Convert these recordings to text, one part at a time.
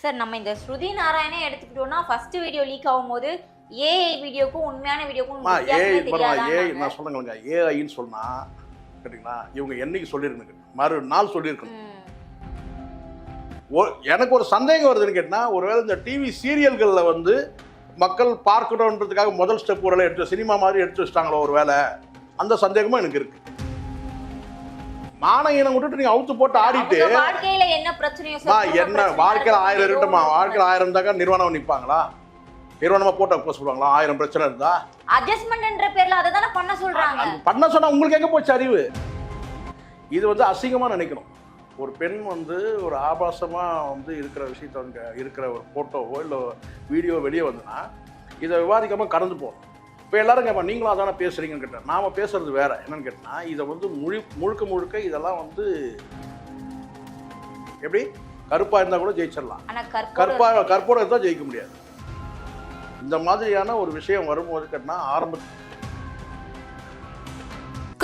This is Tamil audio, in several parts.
சார் நம்ம இந்த ஸ்ருதி நாராயணே எடுத்துக்கிட்டோம்னா ஃபர்ஸ்ட் வீடியோ லீக் ஆகும்போது ஏஐ வீடியோக்கும் உண்மையான வீடியோக்கும் ஏஐ ஏஐ. நான் சொல்லுங்க ஏஐன்னு சொன்னா கேட்டிங்களா? இவங்க என்னைக்கு சொல்லியிருக்கணும். மறு நாள் சொல்லியிருக்கணும் எனக்கு ஒரு சந்தேகம் வருதுன்னு கேட்டினா ஒருவேளை இந்த டிவி சீரியல்களில் வந்து மக்கள் பார்க்கணுன்றதுக்காக முதல் ஸ்டெப் ஒரு எடுத்து சினிமா மாதிரி எடுத்து வச்சிட்டாங்களோ ஒரு வேளை அந்த சந்தேகமும் எனக்கு இருக்கு மானகீனம் விட்டுட்டு நீங்க அவுத்து போட்டு ஆடிட்டு வாழ்க்கையில என்ன பிரச்சனையோ என்ன வாழ்க்கையில் ஆயிரம் இருக்கட்டுமா வாழ்க்கையில் ஆயிரம் இருந்தாக்கா நிறுவனம் நிற்பாங்களா நிறுவனமா போட்டு அப்போ சொல்லுவாங்களா? ஆயிரம் பிரச்சனை இருந்தா? அட்ஜஸ்ட்மெண்ட்ன்ற பேர்ல அதை தானே பண்ண சொல்றாங்க. பண்ண சொன்னா உங்களுக்கு எங்க போச்சு அறிவு? இது வந்து அசிங்கமா நினைக்கணும். ஒரு பெண் வந்து ஒரு ஆபாசமா வந்து இருக்கிற விஷயத்த இருக்கிற ஒரு போட்டோவோ இல்லை வீடியோ வெளியே வந்துன்னா இதை விவாதிக்காம கடந்து போகணும். இப்போ எல்லாரும் கேட்பா நீங்களும் அதானே பேசுறீங்கன்னு கேட்டேன் நாம பேசுறது வேற. என்னன்னு கேட்டா இதை வந்து முழு முழுக்க முழுக்க இதெல்லாம் வந்து எப்படி? கருப்பா இருந்தா கூட ஜெயிச்சிடலாம். ஆனா கற்போட கற்பா கற்போட இருந்தால் ஜெயிக்க முடியாது. இந்த மாதிரியான ஒரு விஷயம் வரும்போது கேட்டினா ஆரம்ப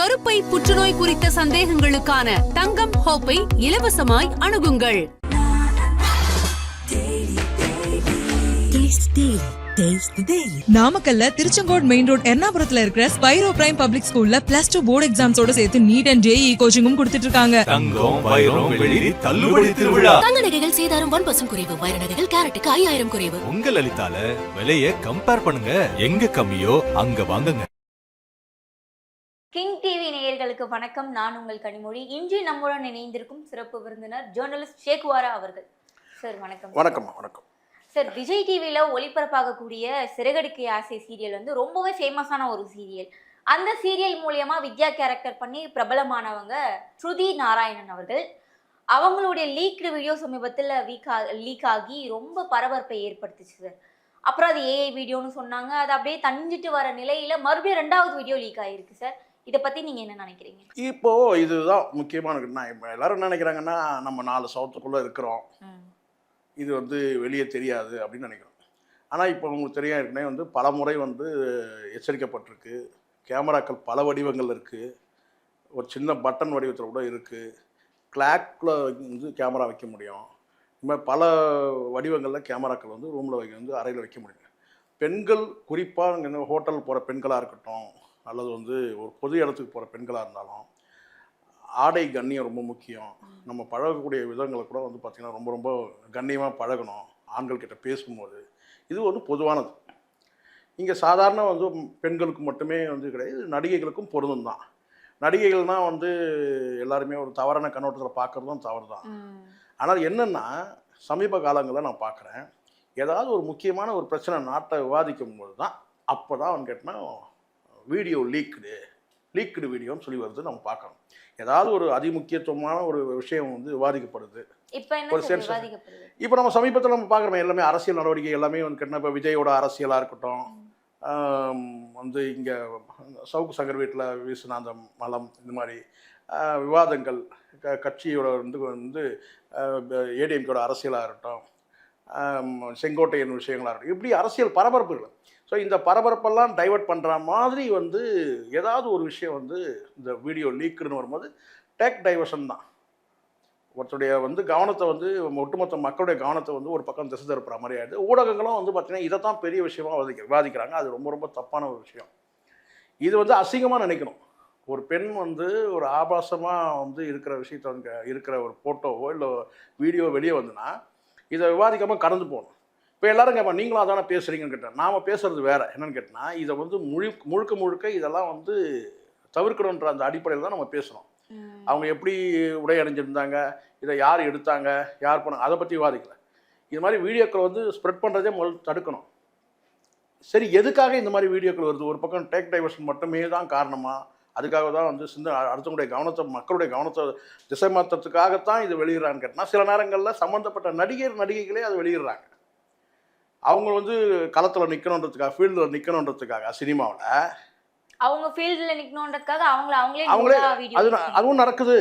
கருப்பை புற்றுநோய் குறித்த சந்தேகங்களுக்கான தங்கம் ஹோப்பை இலவசமாய் அணுகுங்கள். நாமக்கல்ல திருச்செங்கோடு மெயின் ரோட் எர்ணாபுரத்துல இருக்கிற ஸ்பைரோ பிரைம் பப்ளிக் ஸ்கூல்ல பிளஸ் டூ போர்டு எக்ஸாம்ஸோட சேர்த்து நீட் அண்ட் ஜேஇ கோச்சிங்கும் கொடுத்துட்டு இருக்காங்க. தங்கம் வைரம் வெள்ளி தள்ளுபடி திருவிழா. தங்க நகைகள் சேதாரம் ஒன் பர்சன்ட் குறைவு வைர நகைகள் கேரட்டுக்கு ஐயாயிரம் குறைவு. உங்க லலிதால விலைய கம்பேர் பண்ணுங்க. எங்க கம்மியோ அங்க வாங்குங்க. கிங் டிவி நேயர்களுக்கு வணக்கம். நான் உங்கள் கனிமொழி. இன்று நம்முடன் இணைந்திருக்கும் சிறப்பு விருந்தினர் ஜேர்னலிஸ்ட் ஷேக்வாரா அவர்கள். சார் வணக்கம். வணக்கம்மா வணக்கம். சார் விஜய் டிவியில் ஒளிபரப்பாகக்கூடிய சிறகடிக்கு ஆசை சீரியல் வந்து ரொம்பவே ஃபேமஸான ஒரு சீரியல். அந்த சீரியல் மூலியமா வித்யா கேரக்டர் பண்ணி பிரபலமானவங்க ஸ்ருதி நாராயணன் அவர்கள். அவங்களுடைய லீக்டு வீடியோ சமீபத்தில் வீக் லீக் ஆகி ரொம்ப பரபரப்பை ஏற்படுத்துச்சு சார். அப்புறம் அது ஏஐ வீடியோன்னு சொன்னாங்க. அது அப்படியே தணிஞ்சிட்டு வர நிலையில மறுபடியும் ரெண்டாவது வீடியோ லீக் ஆகிருக்கு சார். இதை பத்தி நீங்க என்ன நினைக்கிறீங்க? இப்போ இதுதான் முக்கியமான நான் இப்போ எல்லாரும் நினைக்கிறாங்கன்னா நம்ம நாலு சவுத்துக்குள்ளே இருக்கிறோம். இது வந்து வெளியே தெரியாது அப்படின்னு நினைக்கிறோம். ஆனால் இப்போ உங்களுக்கு தெரியும் ஏற்கனவே வந்து பல முறை வந்து எச்சரிக்கப்பட்டிருக்கு. கேமராக்கள் பல வடிவங்கள் இருக்குது ஒரு சின்ன பட்டன் வடிவத்தில் கூட இருக்குது கிளாக்கில் வந்து கேமரா வைக்க முடியும். இது மாதிரி பல வடிவங்களில் கேமராக்கள் வந்து ரூமில் வைக்க வந்து அறையில் வைக்க முடியும். பெண்கள் குறிப்பாக ஹோட்டல் போகிற பெண்களாக இருக்கட்டும் அல்லது வந்து ஒரு பொது இடத்துக்கு போகிற பெண்களாக இருந்தாலும் ஆடை கண்ணியம் ரொம்ப முக்கியம். நம்ம பழகக்கூடிய விதங்களை கூட வந்து பார்த்திங்கன்னா ரொம்ப ரொம்ப கண்ணியமாக பழகணும் ஆண்கள் கிட்ட பேசும்போது. இது வந்து பொதுவானது. இங்கே சாதாரண வந்து பெண்களுக்கு மட்டுமே வந்து கிடையாது நடிகைகளுக்கும் பொருந்தும் தான். நடிகைகள்னால் வந்து எல்லாருமே ஒரு தவறான கண்ணோட்டத்தில் பார்க்குறதும் தவறு தான். ஆனால் என்னென்னா சமீப காலங்களில் நான் பார்க்குறேன் ஏதாவது ஒரு முக்கியமான ஒரு பிரச்சனை நாட்டை விவாதிக்கும் போது தான் அப்போ தான் அவன் கேட்டால் வீடியோ லீக்டு லீக்டு வீடியோன்னு சொல்லி வருது நம்ம பார்க்கணும் ஏதாவது ஒரு அதிமுக்கியத்துவமான ஒரு விஷயம் வந்து விவாதிக்கப்படுது. ஒரு விவாதிக்கப்படுது? இப்போ நம்ம சமீபத்தில் நம்ம பார்க்குறோம் எல்லாமே அரசியல் நடவடிக்கை எல்லாமே வந்து கேட்டால் இப்போ விஜயோட அரசியலாக இருக்கட்டும் வந்து இங்கே சவுக்கு சங்கர் வீட்டில் வீசின அந்த மலம் இந்த மாதிரி விவாதங்கள் க கட்சியோட வந்து வந்து ஏடிஎம்கோட அரசியலாக இருக்கட்டும் செங்கோட்டையன் விஷயங்களாக இருக்கட்டும் இப்படி அரசியல் பரபரப்புகள். ஸோ இந்த பரபரப்பெல்லாம் டைவர்ட் பண்ணுற மாதிரி வந்து ஏதாவது ஒரு விஷயம் வந்து இந்த வீடியோ லீக்குன்னு வரும்போது டேக் டைவர்ஷன் தான். ஒருத்தருடைய வந்து கவனத்தை வந்து ஒட்டுமொத்த மக்களுடைய கவனத்தை வந்து ஒரு பக்கம் திசை திருப்புற மாதிரி ஆயிடுது. ஊடகங்களும் வந்து பார்த்திங்கன்னா இதை தான் பெரிய விஷயமா விவாதிக்க விவாதிக்கிறாங்க அது ரொம்ப ரொம்ப தப்பான ஒரு விஷயம். இது வந்து அசிங்கமாக நினைக்கணும். ஒரு பெண் வந்து ஒரு ஆபாசமாக வந்து இருக்கிற விஷயத்த இருக்கிற ஒரு ஃபோட்டோவோ இல்லை வீடியோ வெளியே வந்துன்னா இதை விவாதிக்காமல் கடந்து போகணும். இப்போ எல்லாரும் கேட்பா நீங்களும் அதானே பேசுகிறீங்கன்னு கேட்டேன் நாம் பேசுறது வேற. என்னன்னு கேட்டால் இதை வந்து முழு முழுக்க முழுக்க இதெல்லாம் வந்து தவிர்க்கணுன்ற அந்த அடிப்படையில் தான் நம்ம பேசுகிறோம். அவங்க எப்படி உடை அணிஞ்சிருந்தாங்க இதை யார் எடுத்தாங்க யார் பண்ணாங்க அதை பற்றி விவாதிக்கல. இது மாதிரி வீடியோக்கள் வந்து ஸ்ப்ரெட் பண்ணுறதே முதல்ல தடுக்கணும். சரி எதுக்காக இந்த மாதிரி வீடியோக்கள் வருது? ஒரு பக்கம் டேக் டைவர்ஷன் மட்டுமே தான் காரணமா? அதுக்காக தான் வந்து சிந்த அடுத்தவங்களுடைய கவனத்தை மக்களுடைய கவனத்தை திசை மாற்றத்துக்காகத்தான் இது வெளியிடுறான்னு கேட்டால் சில நேரங்களில் சம்மந்தப்பட்ட நடிகர் நடிகைகளே அதை வெளியிடுறாங்க. அவங்க வந்து களத்தில் நிற்கணுன்றதுக்காக ஃபீல்டில் நிற்கணுன்றதுக்காக சினிமாவில். அவங்க ஃபீல்ட்ல நிக்கணும்ன்றதுக்காக அவங்கள அவங்களே அவங்களே அது அதுவும் நடக்குது.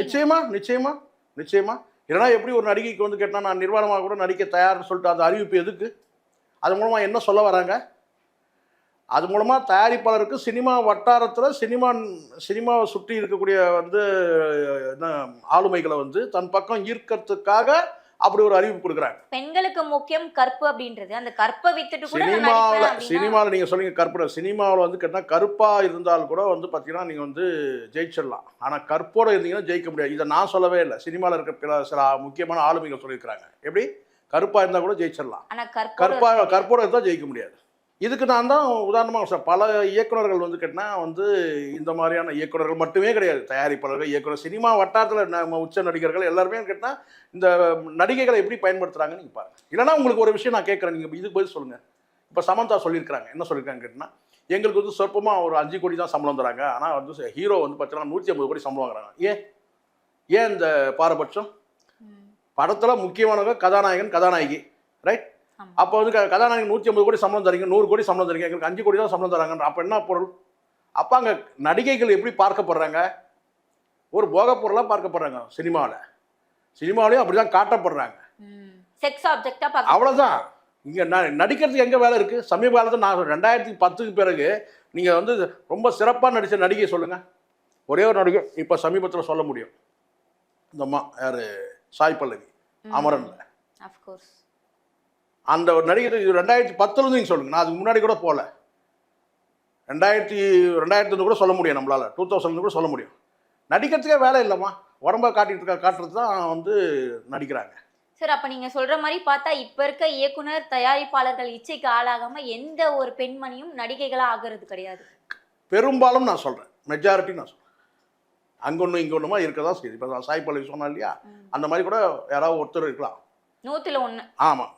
நிச்சயமா நிச்சயமா நிச்சயமா. இல்லைனா எப்படி ஒரு நடிகைக்கு வந்து கேட்டால் நான் நிர்வாணமாக கூட நடிக்க தயார்னு சொல்லிட்டு அந்த அறிவிப்பு எதுக்கு? அது மூலமாக என்ன சொல்ல வராங்க? அது மூலமாக தயாரிப்பாளருக்கு சினிமா வட்டாரத்தில் சினிமா சினிமாவை சுற்றி இருக்கக்கூடிய வந்து என்ன ஆளுமைகளை வந்து தன் பக்கம் ஈர்க்கறதுக்காக அப்படி ஒரு அறிவிப்பு கொடுக்குறாங்க. பெண்களுக்கு முக்கியம் கற்பு அப்படின்றது. அந்த கற்பை வித்துட்டு சினிமாவில் சினிமாவில் நீங்கள் சொன்னீங்க கற்பனை சினிமாவில் வந்து கேட்டால் கருப்பாக இருந்தால் கூட வந்து பார்த்தீங்கன்னா நீங்கள் வந்து ஜெயிச்சிடலாம். ஆனால் கற்போடு இருந்தீங்கன்னா ஜெயிக்க முடியாது. இதை நான் சொல்லவே இல்லை. சினிமாவில் இருக்க பிற சில முக்கியமான ஆளுமைகள் சொல்லியிருக்கிறாங்க. எப்படி? கருப்பாக இருந்தால் கூட ஜெயிச்சிடலாம். கற்பா கற்போட இருந்தால் ஜெயிக்க முடியாது. இதுக்கு நான் தான் உதாரணமாக சொல்றேன். பல இயக்குனர்கள் வந்து கேட்டினா வந்து இந்த மாதிரியான இயக்குனர்கள் மட்டுமே கிடையாது. தயாரிப்பாளர்கள் இயக்குனர் சினிமா வட்டாரத்தில் நம்ம உச்ச நடிகர்கள் எல்லாருமே கேட்டால் இந்த நடிகைகளை எப்படி பயன்படுத்துகிறாங்கன்னு நீங்கள் பாருங்க. இல்லைன்னா உங்களுக்கு ஒரு விஷயம் நான் கேட்குறேன். நீங்கள் இதுக்கு பதில் சொல்லுங்கள் இப்போ சமந்தா சொல்லியிருக்கிறாங்க. என்ன சொல்லியிருக்காங்க கேட்டினா எங்களுக்கு வந்து சொற்பமாக ஒரு அஞ்சு கோடி தான் சம்பளம் தராங்க. ஆனால் வந்து ஹீரோ வந்து பார்த்தீங்கன்னா நூற்றி ஐம்பது கோடி சம்பளம் வாங்குறாங்க. ஏன்? ஏன் இந்த பாரபட்சம். படத்தில் முக்கியமானவங்க கதாநாயகன் கதாநாயகி. ரைட். அப்போ வந்து கதாநாயகன் நூற்றி ஐம்பது கோடி சம்பளம் தரீங்க நூறு கோடி சம்பளம் தரீங்க எங்களுக்கு அஞ்சு கோடி தான் சம்பளம் தராங்க அப்போ என்ன பொருள்? அப்போ அங்கே நடிகைகள் எப்படி பார்க்கப்படுறாங்க? ஒரு போகப் பொருளாக பார்க்கப்படுறாங்க சினிமாவில் சினிமாவிலையும் அப்படி தான் காட்டப்படுறாங்க செக்ஸ் ஆப்ஜெக்டா பார்க்க அவ்வளோதான் இங்கே ந நடிக்கிறதுக்கு எங்கே வேலை இருக்குது சமீப காலத்தில் நான் ரெண்டாயிரத்தி பத்துக்கு பிறகு நீங்கள் வந்து ரொம்ப சிறப்பாக நடித்த நடிகை சொல்லுங்கள் ஒரே ஒரு நடிகை இப்போ சமீபத்தில் சொல்ல முடியும். இந்த அம்மா யார்? சாய் பல்லவி. அமரன்ல. அஃப்கோர்ஸ் அந்த ஒரு நடிகர் இது ரெண்டாயிரத்தி பத்துலேருந்து நீங்கள் சொல்லுங்கள் நான் அதுக்கு முன்னாடி கூட போகல ரெண்டாயிரத்தி ரெண்டாயிரத்துலேருந்து கூட சொல்ல முடியும் நம்மளால். டூ தௌசண்ட் கூட சொல்ல முடியும். நடிக்கிறதுக்கே வேலை இல்லைம்மா. உடம்ப காட்டிட்டு இருக்க காட்டுறது தான் வந்து நடிக்கிறாங்க. சார் அப்ப நீங்க சொல்ற மாதிரி பார்த்தா இப்ப இருக்க இயக்குனர் தயாரிப்பாளர்கள் இச்சைக்கு ஆளாகாம எந்த ஒரு பெண்மணியும் நடிகைகளா ஆகிறது கிடையாது. பெரும்பாலும் நான் சொல்கிறேன் மெஜாரிட்டி நான் சொல்கிறேன் அங்கே ஒன்று இங்கே ஒன்றுமா இருக்க தான் செய்யுது. இப்போ சாய் பல்லவி சொன்னா இல்லையா? அந்த மாதிரி கூட யாராவது ஒருத்தர் இருக்கலாம். நூத்துல ஒண்ணு. ஆமாம்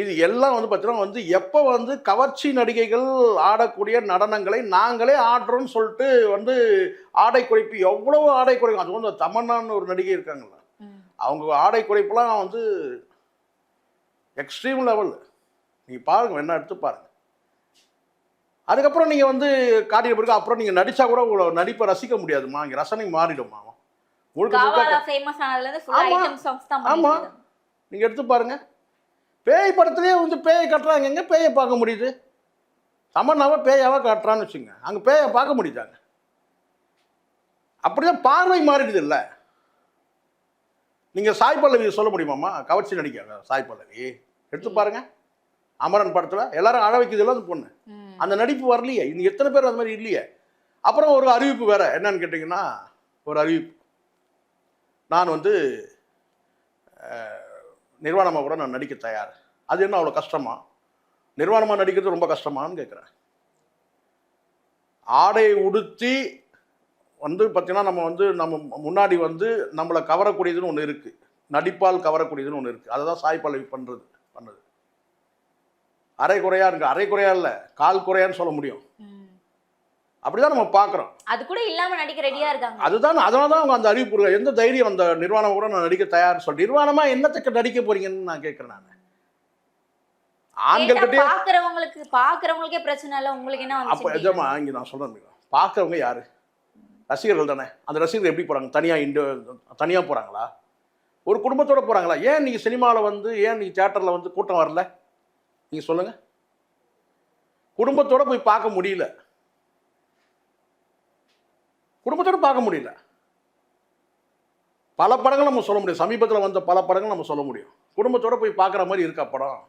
இது எல்லாம் வந்து பார்த்தீங்கன்னா வந்து எப்போ வந்து கவர்ச்சி நடிகைகள் ஆடக்கூடிய நடனங்களை நாங்களே ஆடுறோம்னு சொல்லிட்டு வந்து ஆடை குறைப்பு எவ்வளவு ஆடை குறைக்கும் அது வந்து தமன்னான்னு ஒரு நடிகை இருக்காங்கல்ல ம். அவங்க ஆடை குறைப்புலாம் வந்து எக்ஸ்ட்ரீம் லெவல் நீங்கள் பாருங்க வேணா எடுத்து பாருங்க அதுக்கப்புறம் நீங்கள் வந்து காட்டிய பிறகு அப்புறம் நீங்கள் நடிச்சா கூட உங்களை நடிப்பை ரசிக்க முடியாதுமா இங்கே ரசனை மாறிடுமா முழுக்க காவாலா முழுக்க ஃபேமஸ் ஆனதுல இருந்து ஃபுல் ஆமா. ஐட்டம் சாங்ஸ் தான் ஆமா. பண்ணிட்டு இருக்காங்க. நீங்கள் எடுத்து பாருங்க பேய் படத்துலேயே வந்து பேயை கட்டுறாங்க. எங்கே பேயை பார்க்க முடியுது? தமன்னாவை பேயாவை காட்டுறான்னு வச்சுங்க. அங்கே பேயை பார்க்க முடியுதாங்க? அப்படிதான் பார்வை மாறிடுது இல்லை நீங்கள் சாய் பல்லவி சொல்ல முடியுமாம்மா? கவர்ச்சி நடிக்காங்க சாய் பல்லவி. எடுத்து பாருங்க. அமரன் படத்தில் எல்லாரும் அழ வைக்குதுல்ல அந்த பொண்ணு. அந்த நடிப்பு வரலையே. இன்னும் எத்தனை பேர் அந்த மாதிரி இல்லையே. அப்புறம் ஒரு அறிவிப்பு வேற. என்னன்னு கேட்டிங்கன்னா ஒரு அறிவிப்பு. நான் வந்து நிர்வாணமாக கூட நான் நடிக்க தயார். அது என்ன அவ்வளோ கஷ்டமா? நிர்வாணமாக நடிக்கிறது ரொம்ப கஷ்டமான்னு கேட்குறேன். ஆடை உடுத்தி வந்து பார்த்தீங்கன்னா நம்ம வந்து நம்ம முன்னாடி வந்து நம்மளை கவரக்கூடியதுன்னு ஒன்று இருக்குது நடிப்பால் கவரக்கூடியதுன்னு ஒன்று இருக்குது அதை தான் சாய் பல்லவி பண்ணுறது பண்ணுது. அரை குறையாக இருக்குது அரை குறையா இல்லை கால் குறையான்னு சொல்ல முடியும். அப்படிதான் நம்ம பார்க்குறோம். அது கூட இல்லாம நடிக்க ரெடியா இருக்காங்க. அதுதான் அதனால தான் அவங்க அந்த அறிவிப்பு எந்த தைரியம் அந்த நிர்வாணம் கூட நான் நடிக்க தயார் சொல்லி நிர்வாணமா என்னத்துக்கு நடிக்க போறீங்கன்னு நான் கேட்குறேன் நான். ஆண்கள்கிட்டயே கேட்டா பாக்குறவங்களுக்கு பாக்குறவங்களுக்கே பிரச்சனை இல்ல உங்களுக்கு என்ன அப்போ வந்து எஜமா இங்கே நான் சொல்கிறேன் பார்க்குறவங்க யாரு? ரசிகர்கள் தானே. அந்த ரசிகர்கள் எப்படி போகிறாங்க தனியாக இண்டு தனியாக போகிறாங்களா ஒரு குடும்பத்தோட போகிறாங்களா ஏன் நீங்கள் சினிமாவில் வந்து ஏன் நீங்கள் தியேட்டரில் வந்து கூட்டம் வரல? நீங்கள் சொல்லுங்கள் குடும்பத்தோட போய் பார்க்க முடியல. குடும்பத்தோட பார்க்க முடியல. பல படங்கள் நம்ம சொல்ல முடியும். சமீபத்தில் வந்த பல படங்கள் நம்ம சொல்ல முடியும். குடும்பத்தோட போய் பார்க்குற மாதிரி இருக்கா படம்?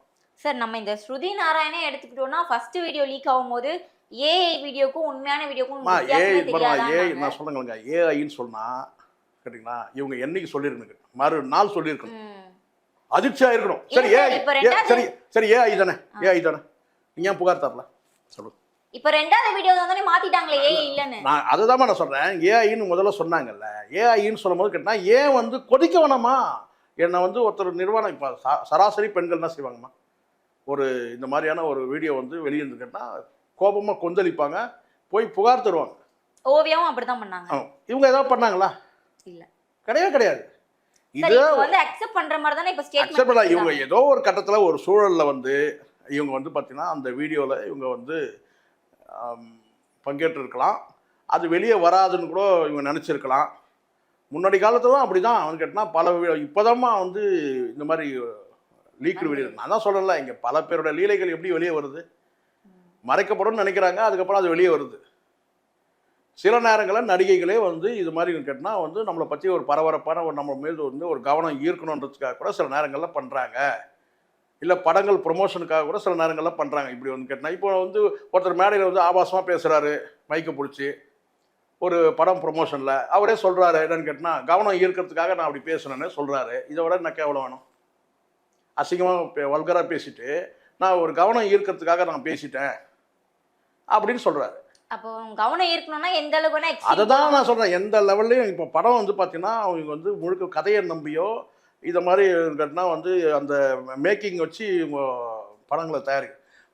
சார் நம்ம இந்த ஸ்ருதி நாராயணே எடுத்துக்கிட்டோம்னா ஃபர்ஸ்ட் வீடியோ லீக் ஆகும்போது ஏஐ வீடியோக்கும் உண்மையான வீடியோக்கும் ஏஐ ஏஐ நான் சொல்லுங்க ஏஐன்னு சொன்னா கேட்டிங்களா? இவங்க என்னைக்கு சொல்லியிருக்கணும் மறுநாள் சொல்லியிருக்கணும். ம். அதிர்ச்சியா இருக்கணும். சரி ஏஐ சரி சரி ஏஐ தானே? ஏஐ தானே? நீங்க ஏன் புகார் தரல? சொல்லு. இப்ப ரெண்டாவது வீடியோ தானே மாத்திட்டாங்களே ஏஐ இல்லன்னு. நான் அதை தான் நான் சொல்றேன். ஏஐன்னு முதல்ல சொன்னாங்கல்ல. ஏஐன்னு சொல்லும் போது கேட்டா ஏன் வந்து கொதிக்க வேணாமா என்னை வந்து ஒருத்தர் நிர்வாணம் இப்போ சராசரி பெண்கள் என்ன செய்வாங்கம்மா? ஒரு இந்த மாதிரியான ஒரு வீடியோ வந்து வெளியிருந்து கேட்டால் கோபமாக கொந்தளிப்பாங்க போய் புகார் தருவாங்க. ஓவியாவும் அப்படிதான் பண்ணாங்க. இவங்க ஏதாவது பண்ணாங்களா? இல்ல. கிடையவே கிடையாது. இது வந்து அக்செப்ட் பண்ற மாதிரி தானே இப்ப அக்செப்ட் பண்ண இவங்க ஏதோ ஒரு கட்டத்தில் ஒரு சூழலில் வந்து இவங்க வந்து பார்த்தீங்கன்னா அந்த வீடியோவில் இவங்க வந்து பங்கேற்றிருக்கலாம். அது வெளியே வராதுன்னு கூட இவங்க நினச்சிருக்கலாம். முன்னாடி காலத்துல அப்படி தான் அவன் கேட்டால் பல இப்போதாம்மா வந்து இந்த மாதிரி லீக்கு வெளியே நான் தான் சொல்லலை இங்கே பல பேரோட லீலைகள் எப்படி வெளியே வருது? மறைக்கப்படும்னு நினைக்கிறாங்க அதுக்கப்புறம் அது வெளியே வருது. சில நேரங்களில் நடிகைகளே வந்து இது மாதிரி கேட்டால் வந்து நம்மளை பற்றி ஒரு பரபரப்பான ஒரு நம்ம மீது வந்து ஒரு கவனம் ஈர்க்கணுன்றதுக்காக கூட சில நேரங்களில் பண்ணுறாங்க இல்லை படங்கள் ப்ரொமோஷனுக்காக கூட சில நேரங்களில் பண்ணுறாங்க இப்படி வந்து கேட்டால் இப்போ வந்து ஒருத்தர் மேடையில் வந்து ஆபாசமாக பேசுகிறாரு மைக்கை பிடிச்சி. ஒரு படம் ப்ரொமோஷனில் அவரே சொல்கிறாரு என்னன்னு கேட்டால் கவனம் ஈர்க்கிறதுக்காக நான் அப்படி பேசுனேன்னு சொல்கிறாரு இதை விட என்ன கேவலம் வேணும்? அசிங்கமாக வல்கராக பேசிட்டு நான் ஒரு கவனம் ஈர்க்கிறதுக்காக நான் பேசிட்டேன். அப்படின்னு சொல்கிறாரு அப்போ கவனம் இருக்கணும்னா எந்த அளவுக்கு அதை தான். நான் சொல்கிறேன் எந்த லெவல்லையும் இப்போ படம் வந்து பார்த்தீங்கன்னா அவங்க வந்து முழுக்க கதையை நம்பியோ இதை மாதிரி இருக்கட்டுனா வந்து அந்த மேக்கிங் வச்சு படங்களை தயாரி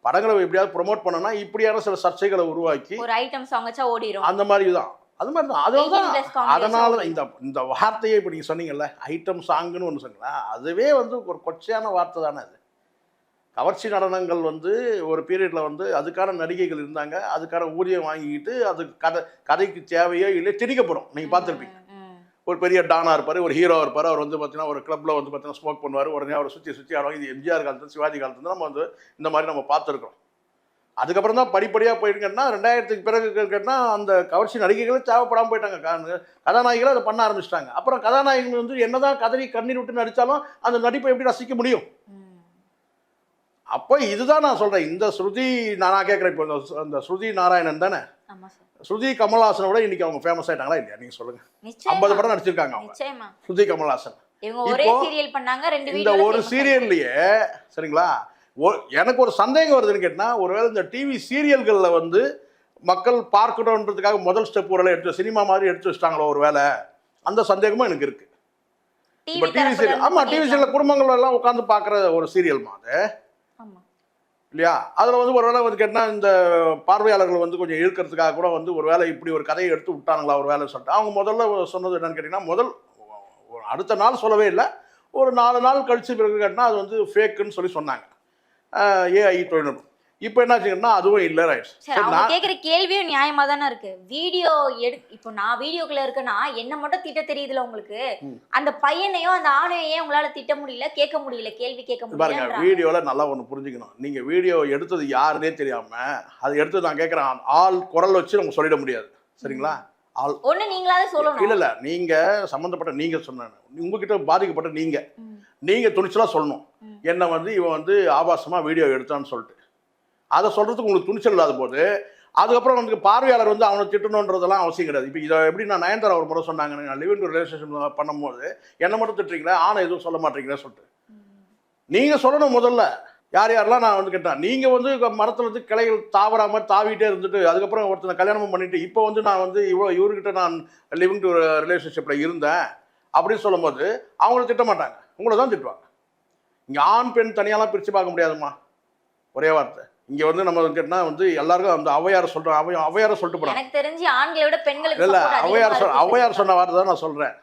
படங்களை எப்படியாவது ப்ரொமோட் பண்ணனா இப்படியான சில சர்ச்சைகளை உருவாக்கி ஒரு ஐட்டம் சாங் வச்சா ஓடிரும். அந்த மாதிரி தான் அது மாதிரி தான். அதனால 18 plus தான் அதனால இந்த இந்த வார்த்தையை இப்போ நீங்கள் சொன்னீங்கல்ல ஐட்டம் சாங்குன்னு ஒன்று சொன்னீங்களா? அதுவே வந்து ஒரு கொச்சையான வார்த்தை தானே அது. கவர்ச்சி நடனங்கள் வந்து ஒரு பீரியடில் வந்து அதுக்கான நடிகைகள் இருந்தாங்க அதுக்கான ஊதியம் வாங்கிக்கிட்டு அது கதை கதைக்கு தேவையோ இல்லை திணிக்கப்படும். நீங்கள் பார்த்துருப்பீங்க. ஒரு பெரிய டானா இருப்பார் ஒரு ஹீரோ இருப்பார். அவர் வந்து பார்த்தீங்கன்னா ஒரு கிளப்ல வந்து பார்த்தீங்கன்னா ஸ்மோக் பண்ணுவார். உடனே அவரை சுற்றி சுற்றி ஆடுவாங்க இது எம்ஜிஆர் காலத்துல சிவாஜி காலத்துல நம்ம வந்து இந்த மாதிரி நம்ம பார்த்துருக்கோம் அதுக்கப்புறம் தான் படிப்படியாக போயிருங்கன்னா ரெண்டாயிரத்துக்கு பிறகு கேட்டால் அந்த கவர்ச்சி நடிகைகளே தேவைப்படாமல் போயிட்டாங்க. கா- கதாநாயகிகளை அதை பண்ண ஆரம்பிச்சிட்டாங்க. அப்புறம் கதாநாயகங்கள் வந்து என்னதான் கதறி கண்ணீர் விட்டு நடித்தாலும் அந்த நடிப்பை எப்படி ரசிக்க முடியும். அப்போ இதுதான் நான் சொல்கிறேன் இந்த ஸ்ருதி நான் கேட்குறேன் இப்போ இந்த அந்த ஸ்ருதி நாராயணன் தானே? ஸ்ருதி கமல்ஹாசனை விட இன்னைக்கு அவங்க ஃபேமஸ் ஆயிட்டாங்களா இல்லையா? நீங்கள் சொல்லுங்கள் நிச்சயமா. ஐம்பது படம் நடிச்சிருக்காங்க அவங்க. ஸ்ருதி கமல்ஹாசன். இந்த ஒரு சீரியல்லையே சரிங்களா? எனக்கு ஒரு சந்தேகம் வருதுன்னு கேட்டால் ஒருவேளை இந்த டிவி சீரியல்களில் வந்து மக்கள் பார்க்கணுன்றதுக்காக முதல் ஸ்டெப் ஒரு எடுத்து சினிமா மாதிரி எடுத்து வச்சிட்டாங்களோ ஒரு வேளை அந்த சந்தேகமும் எனக்கு இருக்கு. இப்போ டிவி சீரியல் ஆமாம் டிவி சீரியல் குடும்பங்கள் எல்லாம் உட்காந்து பார்க்குற ஒரு சீரியல்மா அது? இல்லையா? அதில் வந்து ஒரு வேளை வந்து கேட்டால் இந்த பார்வையாளர்கள் வந்து கொஞ்சம் இழுக்கிறதுக்காக கூட வந்து ஒரு வேளை இப்படி ஒரு கதையை எடுத்து விட்டாங்களா ஒரு வேலை சொல்லிட்டு. அவங்க முதல்ல சொன்னது என்னன்னு கேட்டிங்கன்னா முதல் அடுத்த நாள் சொல்லவே இல்லை. ஒரு நாலு நாள் கழிச்சு பிறகு கேட்டால் அது வந்து ஃபேக்குன்னு சொல்லி சொன்னாங்க. ஏஐ தொழில்நுட்பம். இப்போ என்னாச்சுங்கன்னா அதுவும் இல்லை ரைட் கேக்குற கேள்வியும் நியாயமா தானே இருக்கு. வீடியோ எடு இப்போ நான் வீடியோக்குள்ள இருக்கேன்னா என்ன மட்டும் திட்ட தெரியுதுல உங்களுக்கு. அந்த பையனையும் அந்த ஆணையும் ஏன் உங்களால திட்ட முடியல கேட்க முடியல கேள்வி கேட்க பாருங்க முடியல வீடியோவில் நல்லா ஒன்று புரிஞ்சுக்கணும். நீங்கள் வீடியோ எடுத்தது யாருன்னே தெரியாமல் அது எடுத்து நான் கேட்குறேன் ஆள் குரல் வச்சு நம்ம சொல்லிட முடியாது. சரிங்களா? ஆள் ஒண்ணு நீங்களாவது சொல்லணும். இல்லை இல்லை நீங்கள் சம்மந்தப்பட்ட நீங்கள் சொன்ன உங்ககிட்ட பாதிக்கப்பட்ட நீங்கள். நீங்கள் துணிச்சலாக சொல்லணும். என்னை வந்து இவன் வந்து ஆபாசமாக வீடியோ எடுத்தான்னு சொல்லிட்டு. அதை சொல்கிறதுக்கு உங்களுக்கு துணிச்சல் இல்லாத போது அதுக்கப்புறம் வந்து பார்வையாளர் வந்து அவனை திட்டணுன்றதெல்லாம் அவசியம் கிடையாது. இப்போ இதை எப்படி நான் நயன்தாரா ஒரு முறை சொன்னாங்க நான் லிவ் இன் ரிலேஷன்ஷிப் பண்ணும்போது என்னை மட்டும் திட்டுறீங்களா? ஆனை எதுவும் சொல்ல மாட்டீங்களா? சொல்லிட்டு. நீங்கள் சொல்லணும் முதல்ல. யார் யாரெல்லாம் நான் வந்து கேட்டேன். நீங்கள் வந்து மரத்தில் வந்து கிளைகள் தாவராம தாவிட்டே இருந்துட்டு அதுக்கப்புறம் ஒருத்தனை கல்யாணமும் பண்ணிவிட்டு இப்போ வந்து நான் வந்து இவ்வளோ இவர்கிட்ட நான் லிவிங் டு ரிலேஷன்ஷிப்பில் இருந்தேன் அப்படின்னு சொல்லும்போது அவங்கள திட்ட மாட்டாங்க. உங்களை தான் திட்டுவாங்க. இங்கே ஆண் பெண் தனியாலாம் பிரித்து பார்க்க முடியாதும்மா. ஒரே வார்த்தை. இங்கே வந்து நம்ம கேட்டால் வந்து எல்லாருக்கும் அந்த ஔவையார் சொல்கிறோம் அவைய ஔவையாரை சொல்லிட்டு போகிறாங்க எனக்கு தெரிஞ்சு ஆண்களை விட பெண்களுக்கு இல்லை ஔவையார் சொல். ஔவையார் சொன்ன வார்த்தை தான் நான் சொல்கிறேன்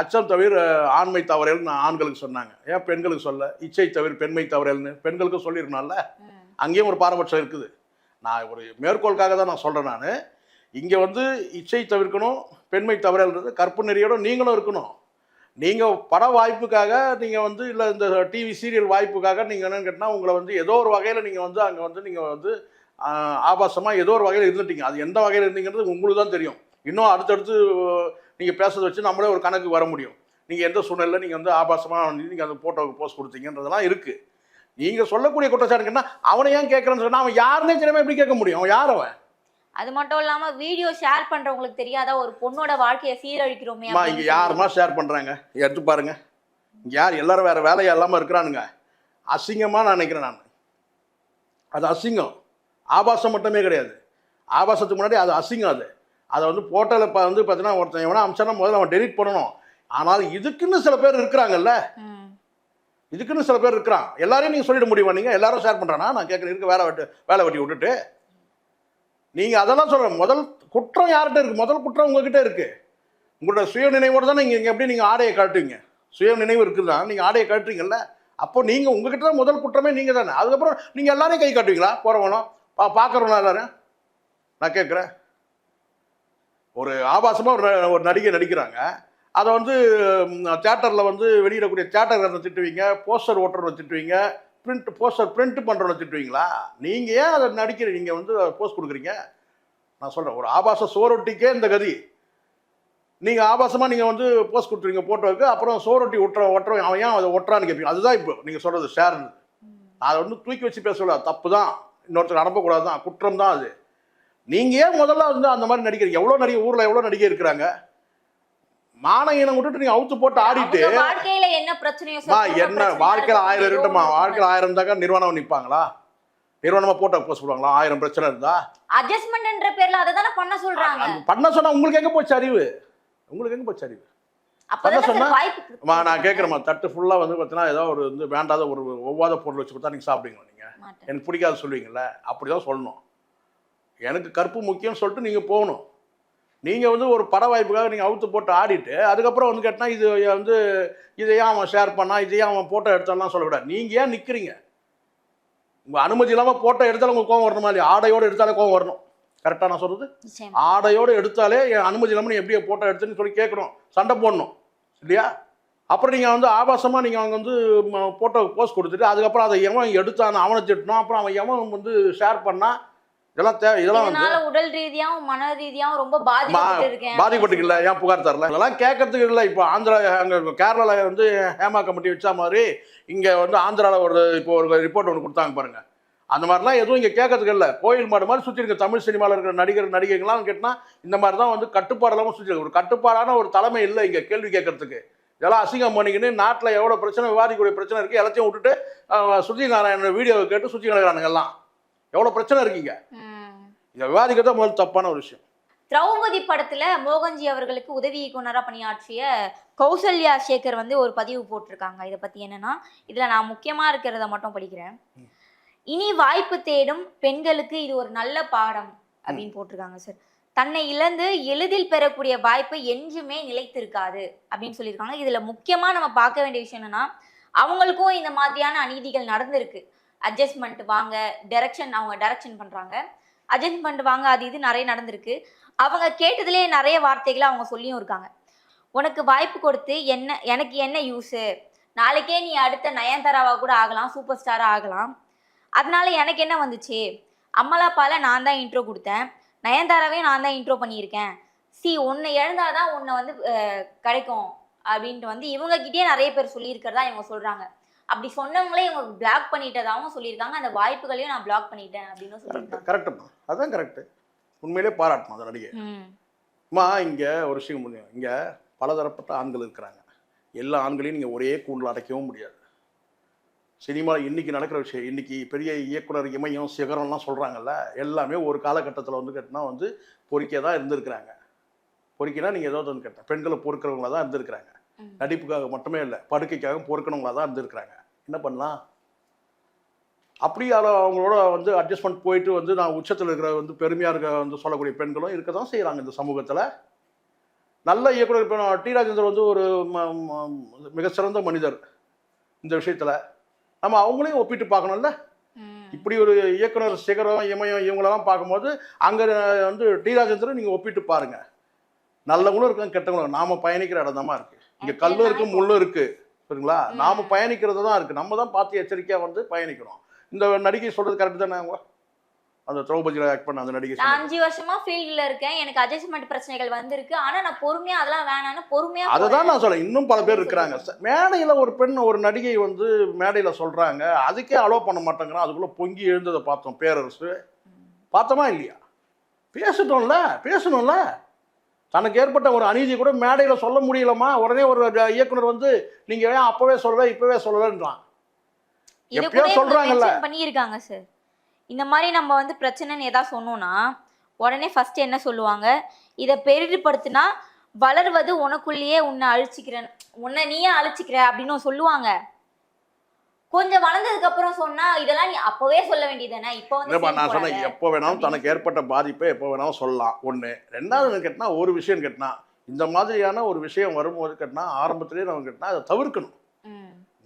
அச்சம் தவிர ஆண்மை தவறல்னு ஆண்களுக்கு சொன்னாங்க. ஏன் பெண்களுக்கு சொல்ல? இச்சை தவிர பெண்மை தவறல்னு பெண்களுக்கும் சொல்லியிருக்கணும்ல. அங்கேயும் ஒரு பாரபட்சம் இருக்குது. நான் ஒரு மேற்கோளுக்காக தான் நான் சொல்கிறேன் நான். இங்கே வந்து இச்சை தவிர்க்கணும் பெண்மை தவறல்ன்றது கற்பு நெறியோட நீங்களும் இருக்கணும். நீங்கள் பட வாய்ப்புக்காக நீங்கள் வந்து இல்லை இந்த டிவி சீரியல் வாய்ப்புக்காக நீங்கள் என்னென்னு கேட்டால் உங்களை வந்து ஏதோ ஒரு வகையில் நீங்கள் வந்து அங்கே வந்து நீங்கள் வந்து ஆபாசமாக ஏதோ ஒரு வகையில் இருந்துட்டீங்க. அது எந்த வகையில் இருந்தீங்கிறது உங்களுக்கு தான் தெரியும். இன்னும் அடுத்தடுத்து நீங்கள் பேசுறதை வச்சு நம்மளே ஒரு கணக்கு வர முடியும். நீங்கள் எந்த சூழ்நிலையில் நீங்கள் வந்து ஆபாசமாக வந்து நீங்கள் அந்த ஃபோட்டோவுக்கு போஸ்ட் கொடுத்தீங்கன்றதெல்லாம் இருக்குது நீங்கள் சொல்லக்கூடிய குற்றச்சாட்டுன்னா அவனை ஏன் கேட்குறேன்னு சொன்னால் அவன் யாருன்னே தெரியாமல் எப்படி கேட்க முடியும்? அவன் யார் அவன்? அது மட்டும் இல்லாம வீடியோ ஷேர் பண்றவங்களுக்கு தெரியாதா ஒரு பொண்ணோட வாழ்க்கையை சீரழிக்கிறோமே இங்கே யாருமா ஷேர் பண்ணுறாங்க எடுத்து பாருங்க. இங்கே யார்? எல்லாரும் வேறு வேலையா இல்லாமல் இருக்கிறானுங்க. அசிங்கமாக நான் நினைக்கிறேன் நான். அது அசிங்கம். ஆபாசம் மட்டுமே கிடையாது. ஆபாசத்துக்கு முன்னாடி அது அசிங்கம் அது. அதை வந்து போட்டோவில் இப்போ வந்து பார்த்தீங்கன்னா ஒருத்தன் எவனா அமிச்சானா முதல்ல அவன் டெலிட் பண்ணணும். ஆனால் இதுக்குன்னு சில பேர் இருக்கிறாங்கல்ல. இதுக்குன்னு சில பேர் இருக்கிறான். எல்லாரையும் நீங்கள் சொல்லிட முடியுமா நீங்கள் எல்லாரும் ஷேர் பண்ணுறானா நான் கேட்குறேன் இருக்க வேலை வெட்டு வேலை வெட்டி விட்டுட்டு. நீங்கள் அதெல்லாம் சொல்கிறேன் முதல் குற்றம் யார்கிட்ட இருக்குது முதல் குற்றம் உங்ககிட்ட இருக்குது உங்களோட சுய நினைவோடு தான் நீங்கள் இங்கே எப்படி நீங்கள் ஆடையை காட்டுவீங்க சுய நினைவு இருக்குது தான் நீங்கள் ஆடையை காட்டுறீங்கல்ல அப்போ நீங்கள் உங்ககிட்ட தான் முதல் குற்றமே நீங்கள் தானே. அதுக்கப்புறம் நீங்கள் எல்லாரையும் கை காட்டுவீங்களா? போகிறவனோ பா பார்க்குறவனா எல்லாரும் நான் கேட்குறேன். ஒரு ஆபாசமாக ஒரு ந- ஒரு நடிகை நடிக்கிறாங்க. அதை வந்து தேட்டரில் வந்து வெளியிடக்கூடிய தேட்டர் திட்டுவீங்க போஸ்டர் ஓட்டுறவனை திட்டுவீங்க. பிரிண்ட் போஸ்டர் பிரிண்ட் பண்ணுறவனை திட்டுவீங்களா நீங்கள் ஏன் அதை நடிக்கிற நீங்கள் வந்து போஸ்ட் கொடுக்குறீங்க? நான் சொல்கிறேன் ஒரு ஆபாச சோரொட்டிக்கே இந்த கதி. நீங்கள் ஆபாசமாக நீங்கள் வந்து போஸ்ட் கொடுத்துருங்க போட்டோவுக்கு அப்புறம் சோரொட்டி ஒட்டுற ஒட்டுற அவன் ஏன் அதை ஒட்டுறான்னு கேட்பீங்க? அதுதான் இப்போ நீங்கள் சொல்கிறது ஷேர் நான் அதை வந்து தூக்கி வச்சு பேசல தப்பு தான். இன்னொருத்தர் அனுப்பக்கூடாது தான் குற்றம் தான் அது. நீங்கள் ஏன் முதல்ல வந்து அந்த மாதிரி நடிக்கிறீங்க? எவ்வளோ நடிகை ஊரில் எவ்வளோ நடிகை இருக்கிறாங்க? மான இனம் விட்டுட்டு நீங்கள் அவுத்து போட்டு ஆடிட்டு வாழ்க்கையில என்ன பிரச்சனையோ என்ன வாழ்க்கையில் ஆயிரம் இருக்கட்டுமா வாழ்க்கையில் ஆயிரம் இருந்தாக்கா நிர்வாணம் நிற்பாங்களா நிர்வாணமாக போட்டோ போஸ்ட் போடுவாங்களா ஆயிரம் பிரச்சனை இருந்தா? அட்ஜஸ்ட்மெண்ட்ன்ற பேர்ல அதை தானே பண்ண சொல்றாங்க. பண்ண சொன்னா உங்களுக்கு எங்க போச்சு அறிவு? உங்களுக்கு எங்க போச்சு அறிவு? சார் சொன்னா? நான் கேட்குறேம்மா தட்டு ஃபுல்லாக வந்து பார்த்தீங்கன்னா ஏதோ ஒரு வந்து வேண்டாத ஒரு ஒவ்வாத பொருள் வச்சு கொடுத்தா நீங்கள் சாப்பிடுங்களா நீங்கள். எனக்கு பிடிக்காது சொல்லுவீங்கல்ல? அப்படி தான் சொல்லணும். எனக்கு கற்பு முக்கியம்னு சொல்லிட்டு நீங்கள் போகணும். நீங்கள் வந்து ஒரு பட வாய்ப்புக்காக நீங்கள் அவுத்து போட்டு ஆடிட்டு அதுக்கப்புறம் வந்து கேட்டால் இது வந்து இதை ஏன் அவன் ஷேர் பண்ணா இதை ஏன் அவன் ஃபோட்டோ எடுத்தாலாம் சொல்லக்கூடாது. நீங்கள் ஏன் நிற்கிறீங்க உங்கள் அனுமதி இல்லாமல் ஃபோட்டோ எடுத்தாலும் உங்களுக்கு கோவம் வரணுமா இல்லையா? ஆடையோடு எடுத்தாலே கோவம் வரணும். கரெக்டாக நான் சொல்கிறது. ஆடையோடு எடுத்தாலே என் அனுமதி இல்லாமல் நீ எப்படியோ ஃபோட்டோ எடுத்துன்னு சொல்லி கேட்கணும். சண்டை போடணும். இல்லையா? அப்புறம் நீங்கள் வந்து ஆபாசமாக நீங்கள் அவங்க வந்து ஃபோட்டோ போஸ்ட் கொடுத்துட்டு அதுக்கப்புறம் அதை எவன் எடுத்தான்னு அவனை திட்டணும் அப்புறம் அவன் எவன் வந்து ஷேர் பண்ணா இதெல்லாம் தே இதெல்லாம் வந்து உடல் ரீதியாவும் மன ரீதியாவும் ரொம்ப பாதிக்கப்பட்டு இருக்கேன். பாதிப்பட்டுக்கல ஏன் புகார் தரல? இதெல்லாம் கேட்கறதுக்கு இல்லை. இப்போ ஆந்திரா அங்கே கேரளாவில் வந்து ஹேமா கமிட்டி வச்சா மாதிரி இங்கே வந்து ஆந்திராவில் ஒரு இப்போ ஒரு ரிப்போர்ட் ஒன்று கொடுத்தாங்க பாருங்க. அந்த மாதிரிலாம் எதுவும் இங்கே கேட்கறதுக்கு இல்லை. கோயில் மாடு மாதிரி சுற்றி இருக்க தமிழ் சினிமாவில் இருக்கிற நடிகர் நடிகைகள்லாம் கேட்டால் இந்த மாதிரி தான் வந்து கட்டுப்பாடு இல்லாமல் சுற்றி ஒரு கட்டுப்பாடான ஒரு தலைமை இல்லை இங்கே கேள்வி கேட்கறதுக்கு. இதெல்லாம் அசிங்கம் பண்ணிக்கின்னு நாட்டில் எவ்வளோ பிரச்சனை விவாதிக்கக்கூடிய பிரச்சனை இருக்குது எல்லாத்தையும் விட்டுட்டு சுஜி நாராயணன் வீடியோவை கேட்டு சுற்றி கிடக்கிறானுங்க எல்லாம். எவ்வளோ பிரச்சனை இருக்கீங்க. இதை விவாதிக்கிறது முதல் தப்பான ஒரு விஷயம். திரௌபதி படத்துல மோகன்ஜி அவர்களுக்கு உதவி இயக்குனரா பணியாற்றிய கௌசல்யா சேகர் வந்து ஒரு பதிவு போட்டிருக்காங்க. இதை பத்தி என்னன்னா இதுல நான் முக்கியமா இருக்கிறத மட்டும் படிக்கிறேன். இனி வாய்ப்பு தேடும் பெண்களுக்கு இது ஒரு நல்ல பாடம் அப்படின்னு போட்டிருக்காங்க சார். தன்னை இழந்து எளிதில் பெறக்கூடிய வாய்ப்பு என்றுமே நிலைத்திருக்காது அப்படின்னு சொல்லியிருக்காங்க. இதுல முக்கியமா நம்ம பார்க்க வேண்டிய விஷயம் என்னன்னா அவங்களுக்கும் இந்த மாதிரியான அநீதிகள் நடந்திருக்கு. அட்ஜஸ்ட்மெண்ட் வாங்க டெரெக்ஷன் அவங்க டைரக்ஷன் பண்ணுறாங்க அட்ஜஸ்ட்மெண்ட் வாங்க அது இது நிறைய நடந்திருக்கு. அவங்க கேட்டதுலேயே நிறைய வார்த்தைகளை அவங்க சொல்லியும் இருக்காங்க. உனக்கு வாய்ப்பு கொடுத்து என்ன எனக்கு என்ன யூஸு நாளைக்கே நீ அடுத்த நயன்தாராவாக கூட ஆகலாம் சூப்பர் ஸ்டாராக ஆகலாம். அதனால எனக்கு என்ன வந்துச்சு? அம்மலாப்பால நான் தான் இன்ட்ரோ கொடுத்தேன். நயன்தாராவே நான் தான் இன்ட்ரோ பண்ணியிருக்கேன். சி உன்னை இழந்தாதான் உன்னை வந்து கிடைக்கும். அப்படின்ட்டு வந்து இவங்ககிட்டயே நிறைய பேர் சொல்லியிருக்கிறதா இவங்க சொல்கிறாங்க அப்படி சொன்னவங்களே இவங்க பிளாக் பண்ணிட்டதாகவும் சொல்லியிருக்காங்க. அந்த வாய்ப்புகளையும் நான் பிளாக் பண்ணிட்டேன் அப்படின்னு சொல்லியிருக்காங்க. கரெக்டுமா அதான் கரெக்டு உண்மையிலே பாராட்டணும் அந்த நடிகை? அம்மா இங்கே ஒரு விஷயம் முடியும் இங்கே பலதரப்பட்ட ஆண்கள் இருக்கிறாங்க. எல்லா ஆண்களையும் நீங்கள் ஒரே கூண்டில் அடைக்கவும் முடியாது. சினிமாவில் இன்னைக்கு நடக்கிற விஷயம் இன்னைக்கு பெரிய இயக்குனர் இமயம் சிகரம்லாம் சொல்கிறாங்கல்ல எல்லாமே ஒரு காலகட்டத்தில் வந்து கேட்டினா வந்து பொறிக்க தான் இருந்திருக்கிறாங்க. பொறிக்கினா நீங்கள் ஏதோ ஒன்று கேட்டேன் பெண்களை பொறுக்கிறவங்களா தான் இருந்திருக்கிறாங்க. நடிப்புக்காக மட்டுமே இல்லை படுக்கைக்காக பொறுக்கணவங்களா தான் இருந்திருக்கிறாங்க. என்ன பண்ணலாம்? அப்படி யாரோ அவங்களோட வந்து அட்ஜஸ்ட்மெண்ட் போயிட்டு வந்து நான் உச்சத்தில் இருக்கிற வந்து பெருமையாக இருக்க வந்து சொல்லக்கூடிய பெண்களும் இருக்க தான் செய்கிறாங்க இந்த சமூகத்தில். நல்ல இயக்குனர் இப்போ டி ராஜேந்தர் வந்து ஒரு மிகச்சிறந்த மனிதர் இந்த விஷயத்தில். நம்ம அவங்களையும் ஒப்பிட்டு பார்க்கணும்ல. இப்படி ஒரு இயக்குனர் சிகரம் இமயம் இவங்களெல்லாம் பார்க்கும்போது அங்கே வந்து டி ராஜேந்திரன் நீங்கள் ஒப்பிட்டு பாருங்க. நல்லவங்களும் இருக்காங்க கெட்டவங்களும் நாம பயணிக்கிற இடம் தான் இருக்கு. இங்கே கல்லும் இருக்கு முள்ளும் இருக்கு சரிங்களா நாம பயணிக்கிறது தான் இருக்கு. நம்ம தான் பார்த்து எச்சரிக்கையாக வந்து பயணிக்கணும் இந்த நடிகை சொல்றது கரெக்ட் தானே அவங்க? அந்த திரௌபதியில் ஆக்ட் பண்ண அந்த நடிகை நான். அஞ்சு வருஷமா ஃபீல்ட்ல இருக்கேன். எனக்கு அட்ஜஸ்ட்மெண்ட் பிரச்சனைகள் வந்திருக்கு. ஆனா நான் பொறுமையா அதெல்லாம் வேணாம்னு பொறுமையா அதை தான். நான் சொல்றேன். இன்னும் பல பேர் இருக்கிறாங்க. மேடையில் ஒரு பெண் ஒரு நடிகை வந்து மேடையில் சொல்றாங்க. அதுக்கே அலோவ் பண்ண மாட்டேங்கிறான். அதுக்குள்ள பொங்கி எழுந்ததை பார்த்தோம் பேரரசு. பார்த்தோமா இல்லையா? பேசட்டோம்ல பேசணும்ல. தனக்கு ஏற்பட்ட ஒரு அநீதி கூட மேடையில் சொல்ல முடியலமா உடனே ஒரு இயக்குனர் வந்து நீங்க ஏன் அப்பவே சொல்லல இப்பவே சொல்லலன்றான். எப்பயோ சொல்றாங்கல்ல. பண்ணியிருக்காங்க சார் இந்த மாதிரி நம்ம வந்து பிரச்சனைன்னு ஏதாவது சொன்னோம்னா உடனே ஃபர்ஸ்ட் என்ன சொல்லுவாங்க? இதை பெரிதுபடுத்தினா வளர்வது உனக்குள்ளேயே உன்னை அழிச்சிக்கிறேன் உன்னை நீயே அழிச்சிக்கிற அப்படின்னு சொல்லுவாங்க. கொஞ்சம் வளர்ந்ததுக்கு அப்புறம் சொன்னா இதெல்லாம் நீ அப்பவே சொல்ல வேண்டியதானே இப்போ இல்லைப்பா நான். சொன்னேன் எப்போ வேணாலும் தனக்கு ஏற்பட்ட பாதிப்பை எப்போ வேணாலும் சொல்லலாம் ஒன்று ரெண்டாவது கேட்டினா ஒரு விஷயம் கேட்டினா இந்த மாதிரியான ஒரு விஷயம் வரும்போது கேட்டினா ஆரம்பத்திலேயே நம்ம கேட்டினா அதை தவிர்க்கணும்.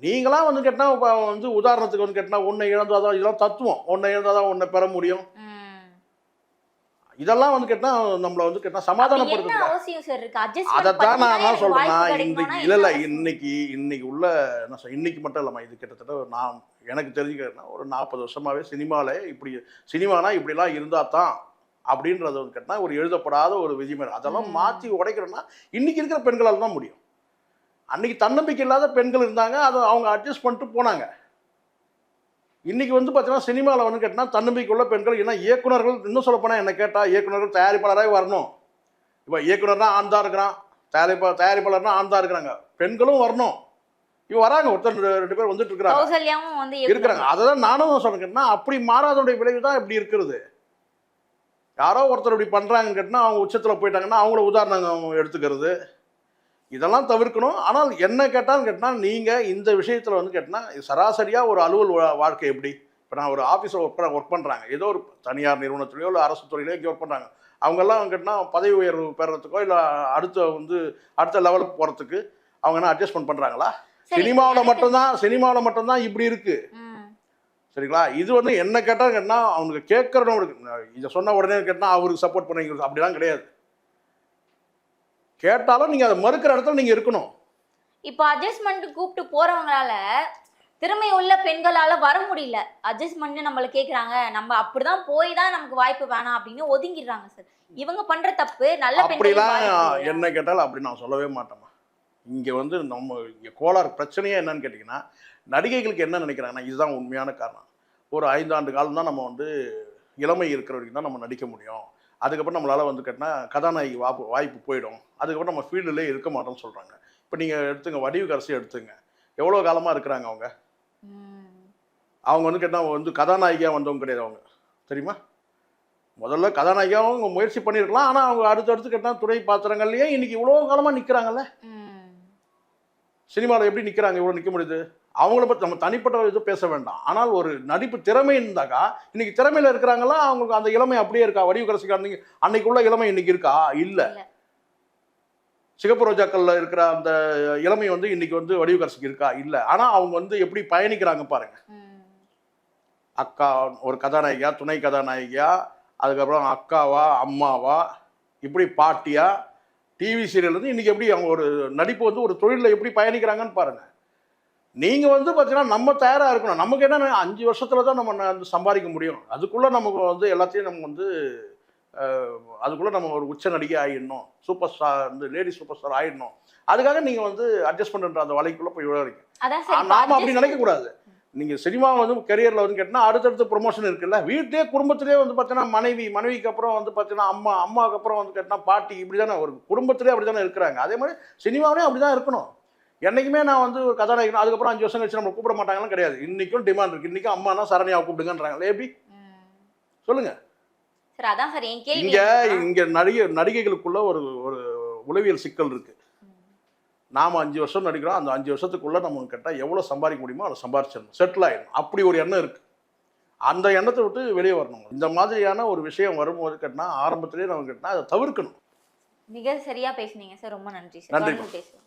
நீங்களாம் வந்து கேட்டா இப்போ வந்து உதாரணத்துக்கு வந்து கேட்டினா உன்னை இழந்தாதான் இதெல்லாம் தத்துவம் உன்னை இழந்தாதான் உன்னை பெற முடியும். இதெல்லாம் வந்து கேட்டா நம்மளை வந்து கேட்டா அப்படி என்ன சமாதானப்படுத்துறது அவசியம் சார் இருக்கு? Adjustment அதைத்தான் நான் இன்னைக்கு கிடைக்குமானா இல்ல இல்ல அவசியம்? இன்னைக்கு இன்னைக்கு உள்ள என்ன சொல்ல இன்னைக்கு மட்டும் இல்லம்மா இது கிட்டத்தட்ட நான் எனக்கு தெரிஞ்சுக்கிறேன்னா ஒரு நாற்பது வருஷமாவே சினிமாவில் இப்படி சினிமானா இப்படிலாம் இருந்தா தான் அப்படின்றது வந்து கேட்டால் ஒரு எழுதப்படாத ஒரு விதிமுறை. அதெல்லாம். மாற்றி உடைக்கிறோன்னா இன்னைக்கு இருக்கிற பெண்களால் தான் முடியும். அன்னைக்கு தன்னம்பிக்கை இல்லாத பெண்கள் இருந்தாங்க அதை அவங்க அட்ஜஸ்ட் பண்ணிட்டு போனாங்க. இன்னைக்கு வந்து பார்த்தீங்கன்னா சினிமாவில் வந்து கேட்டால் தன்னம்பிக்கை உள்ள பெண்கள் ஏன்னா இயக்குனர்கள் இன்னும் சொல்ல போனால் என்ன கேட்டால் இயக்குனர்கள் தயாரிப்பாளராக வரணும். இப்போ இயக்குனர்னா ஆண் தான் இருக்கிறான் தயாரிப்பா தயாரிப்பாளர்னா ஆண் தான் இருக்கிறாங்க. பெண்களும் வரணும். இவங்க வராங்க ஒருத்தர் ரெண்டு- பேர் வந்துட்டு இருக்கிறாங்க. இருக்கிறாங்க. அதை தான் நானும் சொல்றேன்னா அப்படி மாறாதோடைய விளைவு தான் இப்படி இருக்கிறது. யாரோ ஒருத்தர் இப்படி பண்றாங்கன்னு கேட்டினா அவங்க உச்சத்துல போயிட்டாங்கன்னா அவங்கள உதாரணம் எடுத்துக்கிறது. இதெல்லாம் தவிர்க்கணும். ஆனால் என்ன கேட்டாலும் கேட்டினா நீங்கள் இந்த விஷயத்தில் வந்து கேட்டினா சராசரியாக ஒரு அலுவல் வா- வாழ்க்கை எப்படி? இப்போ நான் ஒரு ஆஃபீஸில் ஒர்க் பண்ண ஒர்க் பண்ணுறாங்க ஏதோ ஒரு தனியார் நிறுவனத்துலையோ இல்லை அரசு துறையிலையோ இங்கே ஒர்க் பண்ணுறாங்க அவங்கெல்லாம் கேட்டினா பதவி உயர்வு பெறத்துக்கோ இல்லை அடுத்த வந்து அடுத்த லெவலுக்கு போகிறதுக்கு அவங்க என்ன அட்ஜஸ்ட்மெண்ட் பண்ணுறாங்களா சினிமாவில் மட்டும்தான் சினிமாவில் மட்டும்தான் இப்படி இருக்கு. ம். சரிங்களா? இது வந்து என்ன கேட்டால் கேட்டால் அவனுக்கு கேட்குறவங்களுக்கு இதை சொன்ன உடனே கேட்டால் அவருக்கு சப்போர்ட் பண்ணுவீங்க. அப்படிலாம் கிடையாது. கேட்டாலும் நீங்கள் அதை மறுக்கிற இடத்துல நீங்கள் இருக்கணும். இப்போ அட்ஜஸ்ட்மெண்ட் கூப்பிட்டு போறவங்களால திறமை உள்ள பெண்களால வர முடியல. அட்ஜஸ்ட்மெண்ட் நம்மள கேக்குறாங்க. நம்ம அப்படிதான் போய் தான் நமக்கு வாய்ப்பு வேணாம் அப்படின்னு ஒதுங்கிடுறாங்க சார் இவங்க பண்ற தப்பு நல்ல அப்படிலாம் என்ன கேட்டாலும் அப்படி நான் சொல்லவே மாட்டேம்மா. இங்கே வந்து நம்ம இங்கே கோளாறு பிரச்சனையே என்னன்னு கேட்டிங்கன்னா நடிகைகளுக்கு என்ன நினைக்கிறாங்கன்னா இதுதான் உண்மையான காரணம். ஒரு ஐந்தாண்டு காலம் தான் நம்ம வந்து இளமை இருக்கிற வரைக்கும் தான் நம்ம நடிக்க முடியும். அதுக்கப்புறம் நம்மளால் வந்து கேட்டினா கதாநாயகி வாய்ப்பு வாய்ப்பு போயிடும். அதுக்கப்புறம் நம்ம ஃபீல்டுலேயே இருக்க மாட்டோம்னு சொல்கிறாங்க இப்போ நீங்கள் எடுத்துங்க வடிவுக்கரசி எடுத்துங்க. எவ்வளோ காலமாக இருக்கிறாங்க அவங்க? அவங்க வந்து கேட்டால் வந்து கதாநாயகியாக வந்தவங்க கிடையாது அவங்க. தெரியுமா? முதல்ல கதாநாயகியாகவும் அவங்க முயற்சி பண்ணியிருக்கலாம். ஆனால் அவங்க அடுத்தடுத்து கேட்டால் துணை பாத்திரங்கள்லேயே இன்னைக்கு இவ்வளோ காலமாக நிற்கிறாங்கல்ல சினிமாவில் எப்படி நிற்கிறாங்க இவ்வளோ நிற்க முடியுது? அவங்கள பற்றி நம்ம தனிப்பட்ட இது பேச வேண்டாம். ஆனால் ஒரு நடிப்பு திறமை இருந்தாக்கா இன்னைக்கு திறமையில் இருக்கிறாங்களா? அவங்களுக்கு அந்த இளமை அப்படியே இருக்கா? வடிவுக்கரசிக்கு அன்னைக்கு அன்னைக்கு உள்ள இளமை இன்னைக்கு இருக்கா? இல்லை. சிகப்பு ரோஜாக்கள்ல இருக்கிற அந்த இளமை வந்து இன்னைக்கு வந்து வடிவுக்கரசிக்கு இருக்கா? இல்லை. ஆனால் அவங்க வந்து எப்படி பயணிக்கிறாங்க பாருங்க. அக்கா ஒரு கதாநாயகியா துணை கதாநாயகியா அதுக்கப்புறம் அக்காவா அம்மாவா இப்படி பாட்டியா டிவி சீரியல் வந்து இன்னைக்கு எப்படி அவங்க ஒரு நடிப்பு வந்து ஒரு தொழிலில் எப்படி பயணிக்கிறாங்கன்னு பாருங்க. நீங்க வந்து பார்த்தீங்கன்னா நம்ம தயாரா இருக்கணும். நமக்கு என்ன அஞ்சு வருஷத்துல தான் நம்ம ந- சம்பாதிக்க முடியும். அதுக்குள்ள நமக்கு வந்து எல்லாத்தையும் நம்ம வந்து அதுக்குள்ள நம்ம ஒரு உச்ச நடிகை ஆயிடணும். சூப்பர் ஸ்டார் வந்து லேடி சூப்பர் ஸ்டார் ஆயிடணும். அதுக்காக நீங்க வந்து அட்ஜஸ்ட் பண்ணுற அந்த வலைக்குள்ள போய் இப்ப நாம அப்படி adjust- நினைக்க கூடாது நீங்க சினிமா வந்து கெரியர்ல வந்து கேட்டினா அடுத்தடுத்து ப்ரொமோஷன் இருக்குல்ல. வீட்டிலே குடும்பத்திலே வந்து பார்த்தீங்கன்னா மனைவி மனைவிக்கு அப்புறம் வந்து பார்த்தீங்கன்னா அம்மா அம்மாவுக்கு அப்புறம் வந்து கேட்டினா பாட்டி இப்படி தானே ஒரு குடும்பத்திலே அப்படி தானே இருக்கிறாங்க. அதே மாதிரி சினிமாவிலே அப்படி தான் இருக்கணும். என்னைக்குமே நான் வந்து ஒரு கதாநாயகன் அதுக்கப்புறம் அஞ்சு வருஷம் கழிச்சு நம்ம கூப்பிட மாட்டாங்கன்னு கிடையாது. இன்னைக்கும் டிமாண்ட் இருக்கு. இன்னைக்கும் அம்மானா சரணியாவை கூப்பிடுங்கன்றாங்களே எப்படி ம். சொல்லுங்க. சார் அதான் சார் என் கேள்வி இங்க இங்க நடிகை நடிகைகளுக்குள்ள ஒரு ஒரு உளவியல் சிக்கல் இருக்கு. நாம அஞ்சு வருஷம் நடிக்கிறோம். அந்த அஞ்சு வருஷத்துக்குள்ள நம்ம கேட்டால் எவ்வளோ சம்பாதிக்க முடியுமோ அதை சம்பாரிச்சிடணும். செட்டில் ஆயிடணும். அப்படி ஒரு எண்ணம் இருக்கு. அந்த எண்ணத்தை விட்டு வெளியே வரணும் இந்த மாதிரியான ஒரு விஷயம் வரும்போது கேட்டினா ஆரம்பத்திலேயே நம்ம கேட்டினா அதை தவிர்க்கணும். மிக சரியா பேசுனீங்க சார். ரொம்ப நன்றி சார். நன்றி. பேசுவோம்.